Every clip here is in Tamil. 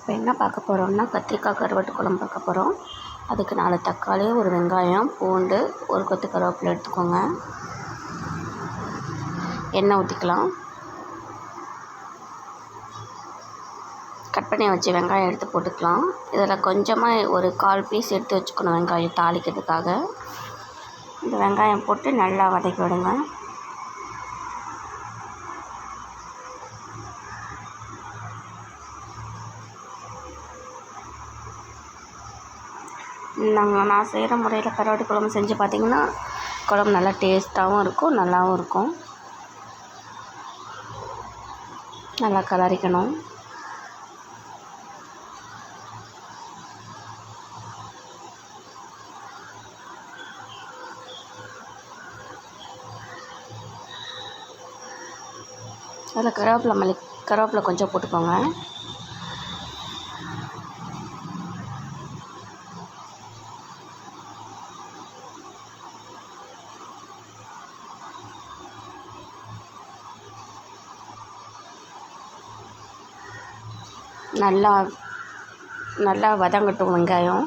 இப்போ என்ன பார்க்க போகிறோம்னா கத்திரிக்காய் கருவாட்டு குழம்பு பார்க்க போகிறோம் அதுக்கு நாலு தக்காளி ஒரு வெங்காயம் பூண்டு ஒரு கொத்து கருவேப்பிலை எடுத்துக்கோங்க. எண்ணெய் ஊற்றிக்கலாம் கட் பண்ணி வச்சு வெங்காயம் எடுத்து போட்டுக்கலாம். இதில் கொஞ்சமாக ஒரு கால் பீஸ் எடுத்து வச்சுக்கணும் வெங்காயம் தாளிக்கிறதுக்காக. இந்த வெங்காயம் போட்டு நல்லா வதக்கி விடுங்க. நாங்கள் நான் செய்கிற முறையில் கருவாட்டு குழம்பு செஞ்சு பார்த்தீங்கன்னா குழம்பு நல்லா டேஸ்ட்டாகவும் இருக்கும் நல்லாவும் இருக்கும். நல்லா கலரிக்கணும். அதில் கருவேப்பிலை மல்லி கருவேப்பிலை கொஞ்சம் போட்டுக்கோங்க. நல்லா நல்லா வதங்கட்டும் வெங்காயம்.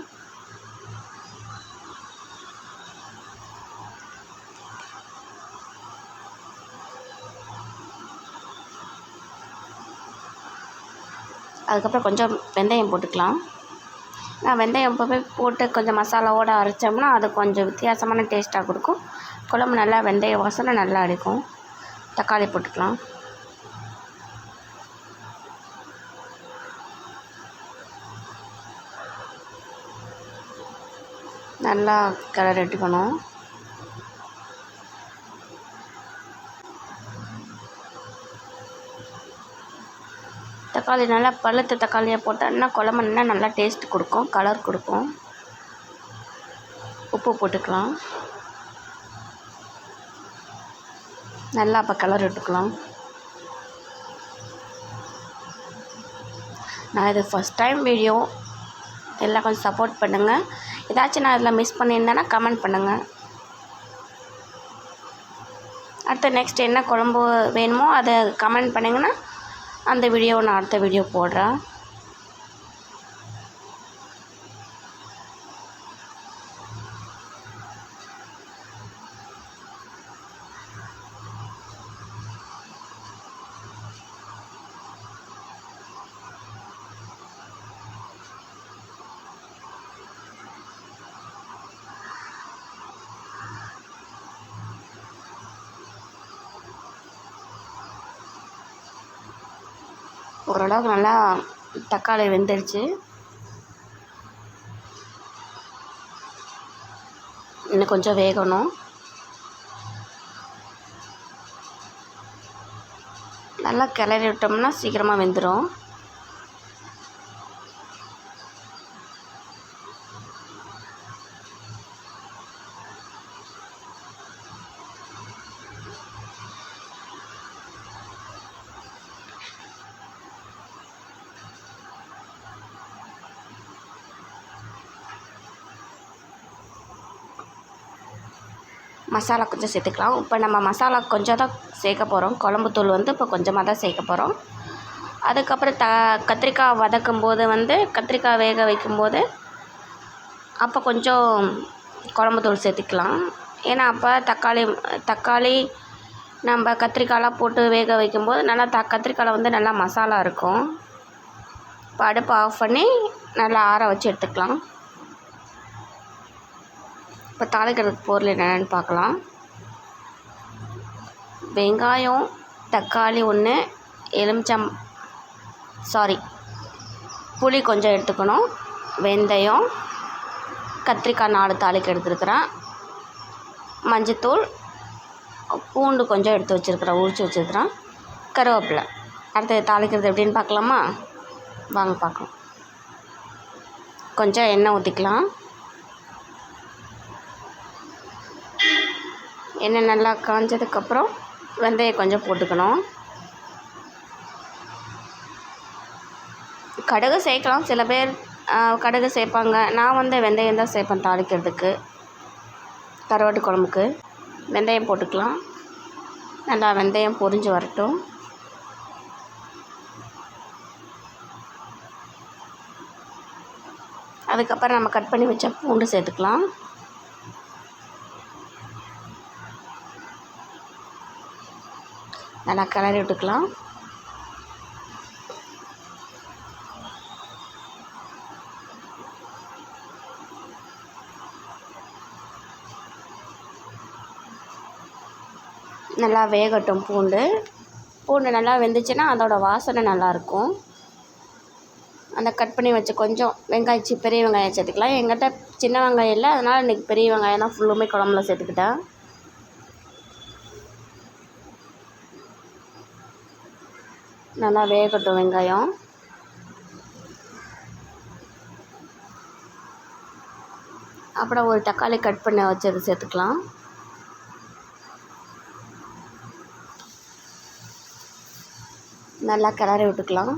அதுக்கப்புறம் கொஞ்சம் வெந்தயம் போட்டுக்கலாம். நான் வெந்தயம் போய் போட்டு கொஞ்சம் மசாலாவோடு அரைச்சோம்னா அது கொஞ்சம் வித்தியாசமான டேஸ்ட்டாக கொடுக்கும். குழம்பு நல்லா வெந்தய வாசனை நல்லா அடிக்கும். தக்காளி போட்டுக்கலாம். நல்லா கலர் எடுக்கணும். தக்காளி நல்லா பழுத்த தக்காளியாக போட்டோம்னா குழம்பு இன்னும் நல்லா டேஸ்ட் கொடுக்கும் கலர் கொடுக்கும். உப்பு போட்டுக்கலாம். நல்லா அப்போ கலர் விட்டுக்கலாம் நான் இது ஃபஸ்ட் டைம் வீடியோ எல்லாம் கொஞ்சம் சப்போர்ட் பண்ணுங்கள் ஏதாச்சும் நான் இதில் மிஸ் பண்ணியிருந்தேன்னா கமெண்ட் பண்ணுங்கள் அடுத்து நெக்ஸ்ட் என்ன குழம்பு வேணுமோ அதை கமெண்ட் பண்ணிங்கன்னா அந்த வீடியோவை நான் அடுத்த வீடியோ போடுறேன். ஓரளவுக்கு நல்லா தக்காளி வெந்துருச்சு. இன்னும் கொஞ்சம் வேகணும். நல்லா கிளறி விட்டோம்னா சீக்கிரமாக வெந்துடும் மசாலா கொஞ்சம் சேர்த்துக்கலாம். இப்போ நம்ம மசாலா கொஞ்சம் தான் சேர்க்க போகிறோம் குழம்புத்தூள் வந்து இப்போ கொஞ்சமாக தான் சேர்க்க போகிறோம் அதுக்கப்புறம் த கத்திரிக்காய் வதக்கும் போது வந்து கத்திரிக்காய் வேக வைக்கும்போது அப்போ கொஞ்சம் குழம்புத்தூள் சேர்த்துக்கலாம். ஏன்னா அப்போ தக்காளி தக்காளி நம்ம கத்திரிக்காயெலாம் போட்டு வேக வைக்கும்போது நல்லா த கத்திரிக்காயில் வந்து நல்லா மசாலா இருக்கும். இப்போ அடுப்பை ஆஃப் பண்ணி நல்லா ஆற வச்சு எடுத்துக்கலாம். இப்போ தாளிக்கிறதுக்கு பொருள் என்னென்னு பார்க்கலாம். வெங்காயம் தக்காளி ஒன்று எலுமிச்சம் சாரி புளி கொஞ்சம் எடுத்துக்கணும். வெந்தயம் கத்திரிக்காய் நாலு தாளிக்கு எடுத்துருக்குறேன். மஞ்சத்தூள் பூண்டு கொஞ்சம் எடுத்து வச்சுருக்குறேன் உரித்து வச்சுருக்குறேன். கருவேப்பிலை. அடுத்தது தாளிக்கிறது எப்படின்னு பார்க்கலாமா? வாங்க பார்க்கலாம். கொஞ்சம் எண்ணெய் ஊற்றிக்கலாம் எண்ணெய் நல்லா காஞ்சதுக்கப்புறம் வெந்தயம் கொஞ்சம் போட்டுக்கணும். கடுகு சேர்க்கலாம். சில பேர் கடுகு சேர்ப்பாங்க. நான் வந்து வெந்தயம் தான் சேர்ப்பேன் தாளிக்கிறதுக்கு. கருவாட்டு குழம்புக்கு. வெந்தயம் போட்டுக்கலாம். நல்லா வெந்தயம் பொரிஞ்சு வரட்டும். அதுக்கப்புறம் நம்ம கட் பண்ணி வச்ச பூண்டு சேர்த்துக்கலாம். நல்லா கிளறி விட்டுக்கலாம். நல்லா வேகட்டும் பூண்டு. பூண்டு நல்லா வெந்துச்சுன்னா அதோடய வாசனை நல்லாயிருக்கும். அந்த கட் பண்ணி வச்ச கொஞ்சம் வெங்காயம் பெரிய வெங்காயம் சேர்த்துக்கலாம். எங்கிட்ட சின்ன வெங்காயம் இல்லை அதனால் இன்றைக்கி பெரிய வெங்காயம் தான் ஃபுல்லுமே குழம்புல சேர்த்துக்கிட்டேன். நல்லா வேகட்டும் வெங்காயம். அப்புறம் ஒரு தக்காளி கட் பண்ண வச்சது சேர்த்துக்கலாம். நல்லா கிளறி விட்டுக்கலாம்.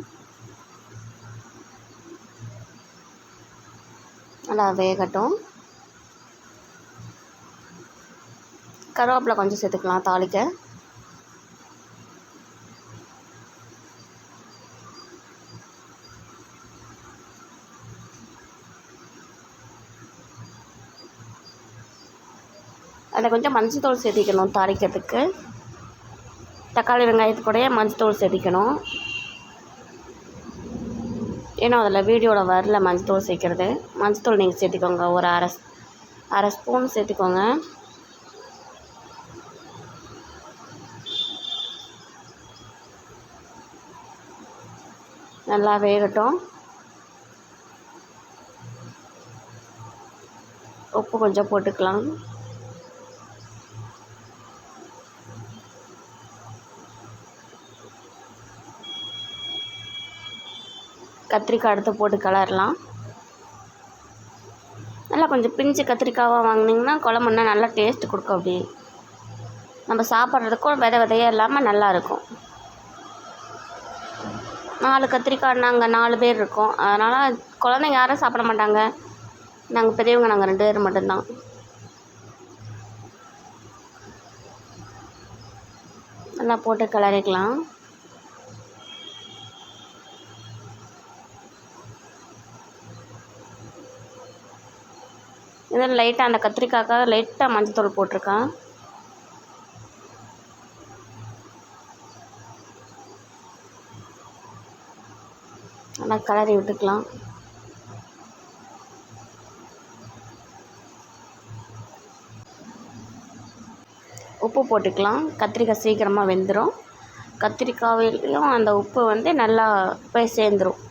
நல்லா வேகட்டும். கருவேப்பிலை கொஞ்சம் சேர்த்துக்கலாம் தாளிக்க. அதில் கொஞ்சம் மஞ்சத்தூள் சேர்த்திக்கணும் தாளிக்கிறதுக்கு. தக்காளி வெங்காயத்துக்கூடயே மஞ்சத்தூள் சேர்த்திக்கணும். ஏன்னா அதில் வீடியோவில் வரல மஞ்சத்தூள் சேர்க்குறது. மஞ்சத்தூள் நீங்கள் சேர்த்திக்கோங்க. ஒரு அரை அரை ஸ்பூன் சேர்த்துக்கோங்க. நல்லா வேகட்டும். உப்பு கொஞ்சம் போட்டுக்கலாம். கத்திரிக்காய் எடுத்து போட்டு கிளறலாம். நல்லா கொஞ்சம் பிஞ்சு கத்திரிக்காவாக வாங்கினீங்கன்னா குழம்புன்னா நல்லா டேஸ்ட் கொடுக்கும் அப்படி நம்ம சாப்பிட்றதுக்கும் வித விதையே இல்லாமல் நல்லாயிருக்கும் நாலு கத்திரிக்காய் நாங்கள் நாலு பேர் இருக்கோம். அதனால் குழந்தைங்க யாரும் சாப்பிட மாட்டாங்க. நாங்கள் பெரியவங்க நாங்கள் ரெண்டு பேர் மட்டும்தான். நல்லா போட்டு கிளறிக்கலாம். இதில் லைட்டாக அந்த கத்திரிக்காய்க்காக லைட்டாக மஞ்சத்தூள் போட்டிருக்கேன். நல்லா கலரி விட்டுக்கலாம். உப்பு போட்டுக்கலாம். கத்திரிக்காய் சீக்கிரமாக வெந்துடும் கத்திரிக்காயிலையும் அந்த உப்பு வந்து நல்லா போய் சேர்ந்துடும்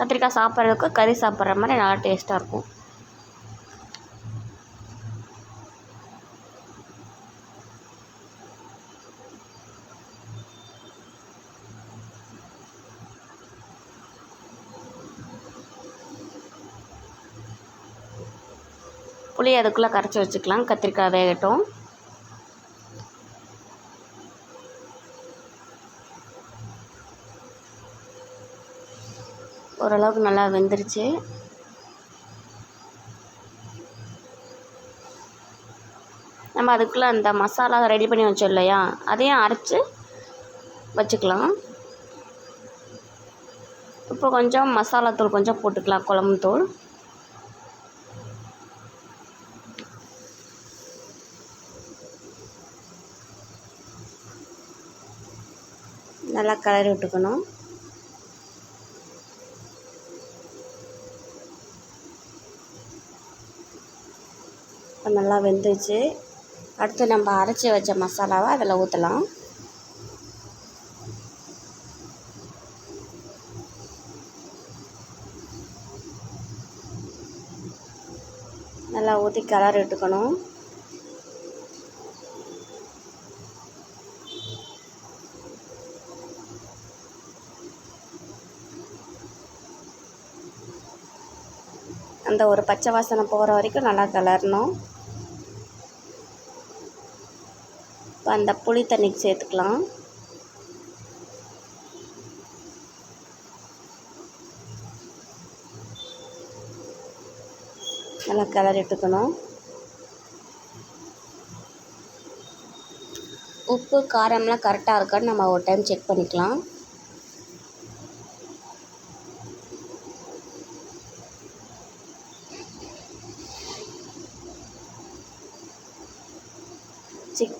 கத்திரிக்காய் சாப்பிட்றதுக்கு கறி சாப்பிட்ற மாதிரி நல்லா டேஸ்ட்டாக இருக்கும். புளி அதுக்குள்ளே கரைச்சி வச்சுக்கலாம். கத்திரிக்காய் வேகட்டும். ஓரளவுக்கு நல்லா வெந்துருச்சு. நம்ம அதுக்குள்ளே அந்த மசாலா ரெடி பண்ணி வச்சோம் இல்லையா? அதையும் அரைச்சி வச்சுக்கலாம். இப்போ கொஞ்சம் மசாலாத்தூள் கொஞ்சம் போட்டுக்கலாம். குழம்பு நல்லா கிளறி விட்டுக்கணும். இப்போ நல்லா வெந்துச்சு அடுத்து நம்ம அரைச்சி வச்ச மசாலாவை அதில் ஊற்றலாம் நல்லா ஊற்றி கலர் விட்டுக்கணும். அந்த ஒரு பச்சை வாசனை போகிற வரைக்கும் நல்லா கிளறணும். இப்போ அந்த புளி தண்ணி சேர்த்துக்கலாம். நல்லா கிளறிட்டுக்கணும் உப்பு காரம்லாம் கரெக்டாக இருக்கான்னு நம்ம ஒரு டைம் செக் பண்ணிக்கலாம்.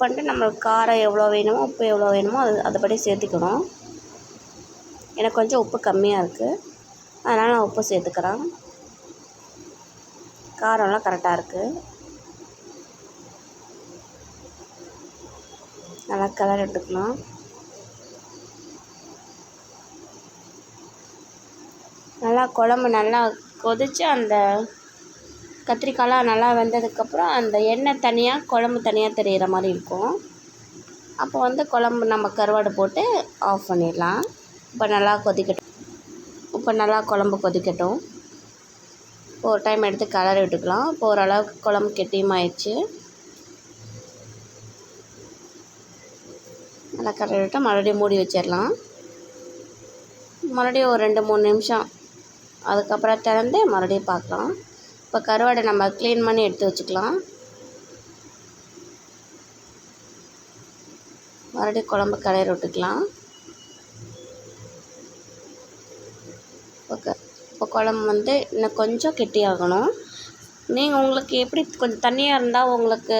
பண்ணிட்டு நம்மளுக்கு காரம் எவ்வளோ வேணுமோ உப்பு எவ்வளோ வேணுமோ அது அதுபடி சேர்த்துக்கணும். எனக்கு கொஞ்சம் உப்பு கம்மியாக இருக்குது அதனால் நான் உப்பு சேர்த்துக்கிறேன். காரம்லாம் கரெக்டாக இருக்குது நல்லா கலர் எடுத்துக்கணும். நல்லா குழம்பு நல்லா கொதித்து அந்த கத்திரிக்காய்லாம் நல்லா வெந்ததுக்கப்புறம் அந்த எண்ணெய் தனியாக குழம்பு தனியாக தெரிகிற மாதிரி இருக்கும். அப்போ வந்து குழம்பு நம்ம கருவாடு போட்டு ஆஃப் பண்ணிடலாம். இப்போ நல்லா கொதிக்கட்டும். இப்போ நல்லா குழம்பு கொதிக்கட்டும். இப்போ ஒரு டைம் எடுத்து கலர் விட்டுக்கலாம். இப்போ ஓரளவுக்கு குழம்பு கெட்டியமாயிடுச்சு நல்லா கலர் விட்டு மறுபடியும் மூடி வச்சிடலாம். மறுபடியும் ஒரு ரெண்டு மூணு நிமிஷம். அதுக்கப்புறம் திறந்து மறுபடியும் பார்க்கலாம். இப்போ கருவாடை நம்ம க்ளீன் பண்ணி எடுத்து வச்சுக்கலாம். மறுபடியும் குழம்பு கலர் விட்டுக்கலாம். ஓகே. இப்போ குழம்பு வந்து இன்னும் கொஞ்சம் கெட்டியாகணும் நீங்கள் உங்களுக்கு எப்படி கொஞ்சம் தண்ணியாக இருந்தால் உங்களுக்கு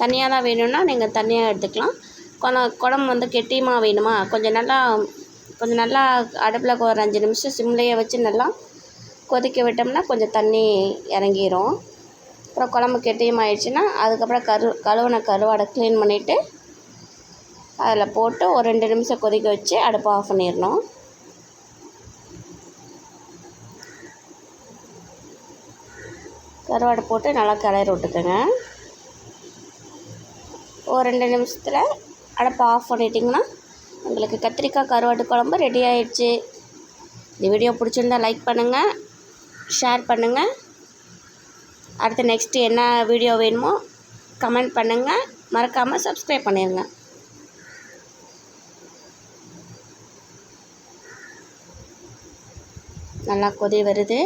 தனியாக தான் வேணும்னா நீங்கள் தனியாக எடுத்துக்கலாம். கொஞ்சம் குழம்பு வந்து கெட்டியமாக வேணுமா? கொஞ்சம் நல்லா கொஞ்சம் நல்லா அடுப்பில் ஒரு அஞ்சு நிமிஷம் சிம்லேயே வச்சு நல்லா கொதிக்க விட்டோம்னா கொஞ்சம் தண்ணி இறங்கிரும். அப்புறம் குழம்பு கெட்டியமாயிடுச்சுன்னா அதுக்கப்புறம் கரு கழுவுன கருவாடை க்ளீன் பண்ணிவிட்டு அதில் போட்டு ஒரு ரெண்டு நிமிஷம் கொதிக்க வச்சு அடுப்பை ஆஃப் பண்ணிடணும். கருவாடை போட்டு நல்லா கிளறி விட்டுக்கோங்க. ஒரு ரெண்டு நிமிஷத்தில் அடுப்பை ஆஃப் பண்ணிட்டிங்கன்னா உங்களுக்கு கத்திரிக்காய் கருவாட்டு குழம்பு ரெடி ஆயிடுச்சு. இந்த வீடியோ பிடிச்சிருந்தா லைக் பண்ணுங்கள் ஷேர் பண்ணுங்கள் அடுத்து நெக்ஸ்ட்டு என்ன வீடியோ வேணுமோ கமெண்ட் பண்ணுங்கள் மறக்காமல் சப்ஸ்கிரைப் பண்ணிடுங்க நல்லா கொதி வருது.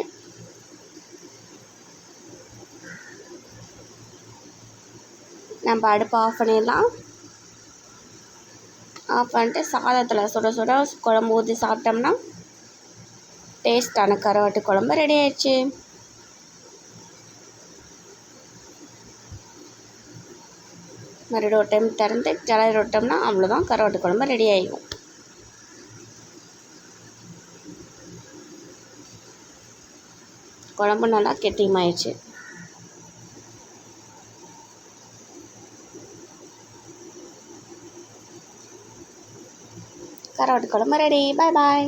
நம்ம அடுப்பை ஆஃப் பண்ணிடலாம். ஆஃப் பண்ணிட்டு சாதத்தில் சுட சுட குழம்பு ஊற்றி சாப்பிட்டோம்னா டேஸ்டான கருவாட்டு குழம்பு ரெடி ஆயிடுச்சு. மறுபடியும் ஒரு டைம் திறந்து கிளறி விட்டோம்னா அவ்வளோதான் கருவாட்டு குழம்பு ரெடி ஆகிடும் குழம்பு நல்லா கெட்டியமாயிடுச்சு கருவாட்டு குழம்பு ரெடி. பாய் பாய்